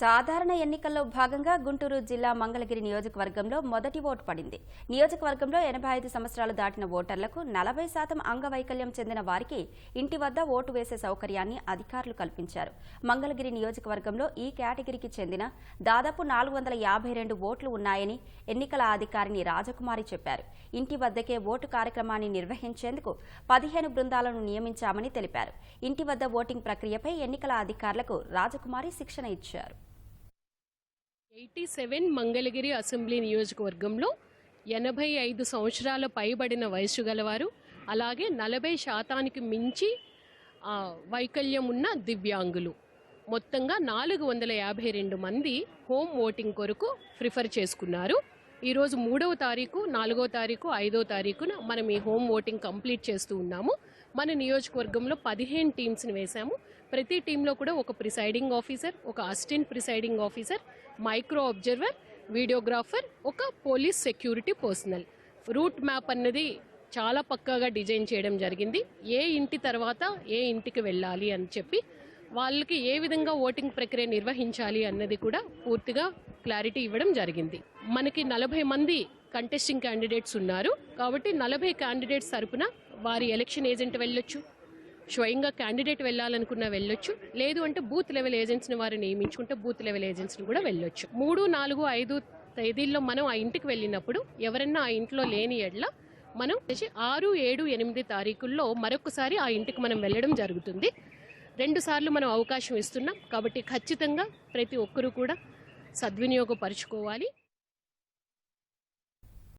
సాధారణ ఎన్నికల్లో భాగంగా గుంటూరు జిల్లా మంగళగిరి నియోజకవర్గంలో మొదటి ఓటు పడింది. నియోజకవర్గంలో ఎనభై ఐదు సంవత్సరాలు దాటిన ఓటర్లకు నలభై శాతం అంగవైకల్యం చెందిన వారికి ఇంటి వద్ద ఓటు వేసే సౌకర్యాన్ని అధికారులు కల్పించారు. మంగళగిరి నియోజకవర్గంలో ఈ కేటగిరీకి చెందిన దాదాపు నాలుగు వందల యాభై రెండు ఓట్లు ఉన్నాయని ఎన్నికల అధికారిని రాజకుమారి చెప్పారు. ఇంటి వద్దకే ఓటు కార్యక్రమాన్ని నిర్వహించేందుకు పదిహేను బృందాలను నియమించామని తెలిపారు. ఇంటి వద్ద ఓటింగ్ ప్రక్రియపై ఎన్నికల అధికారులకు రాజకుమారి శిక్షణ ఇచ్చారు. ఎయిటీ సెవెన్ మంగళగిరి అసెంబ్లీ నియోజకవర్గంలో ఎనభై ఐదు సంవత్సరాల పైబడిన వయసు గలవారు అలాగే నలభై శాతానికి మించి వైకల్యం ఉన్న దివ్యాంగులు. మొత్తంగా నాలుగు వందల యాభై రెండు మంది హోమ్ ఓటింగ్ కొరకు ప్రిఫర్ చేసుకున్నారు. ఈరోజు మూడవ తారీఖు నాలుగో తారీఖు ఐదో తారీఖున మనం ఈ హోమ్ ఓటింగ్ కంప్లీట్ చేస్తూ ఉన్నాము. మన నియోజకవర్గంలో పదిహేను టీమ్స్ని వేశాము. ప్రతి టీంలో కూడా ఒక ప్రిసైడింగ్ ఆఫీసర్ ఒక assistant presiding officer micro observer videographer ఒక police security personnel route map అన్నది చాలా పక్కాగా డిజైన్ చేయడం జరిగింది. ఏ ఇంటి తర్వాత ఏ ఇంటికి వెళ్ళాలి అని చెప్పి వాళ్ళకి ఏ విధంగా ఓటింగ్ ప్రక్రియ నిర్వహించాలి అన్నది కూడా పూర్తిగా క్లారిటీ ఇవ్వడం జరిగింది. మనకి నలభై మంది కంటెస్టింగ్ క్యాండిడేట్స్ ఉన్నారు. కాబట్టి నలభై క్యాండిడేట్స్ తరపున వారి ఎలక్షన్ ఏజెంట్ వెళ్ళొచ్చు. స్వయంగా క్యాండిడేట్ వెళ్ళాలనుకున్న వెళ్ళొచ్చు. లేదు అంటే బూత్ లెవెల్ ఏజెంట్స్ని వారు నియమించుకుంటే బూత్ లెవెల్ ఏజెంట్స్ని కూడా వెళ్ళొచ్చు. మూడు నాలుగు ఐదు తేదీల్లో మనం ఆ ఇంటికి వెళ్ళినప్పుడు ఎవరన్నా ఆ ఇంట్లో లేని ఎడ్ల మనం ఆరు ఏడు ఎనిమిది తారీఖుల్లో మరొకసారి ఆ ఇంటికి మనం వెళ్ళడం జరుగుతుంది. రెండు సార్లు మనం అవకాశం ఇస్తున్నాం. కాబట్టి ఖచ్చితంగా ప్రతి ఒక్కరూ కూడా సద్వినియోగపరుచుకోవాలి.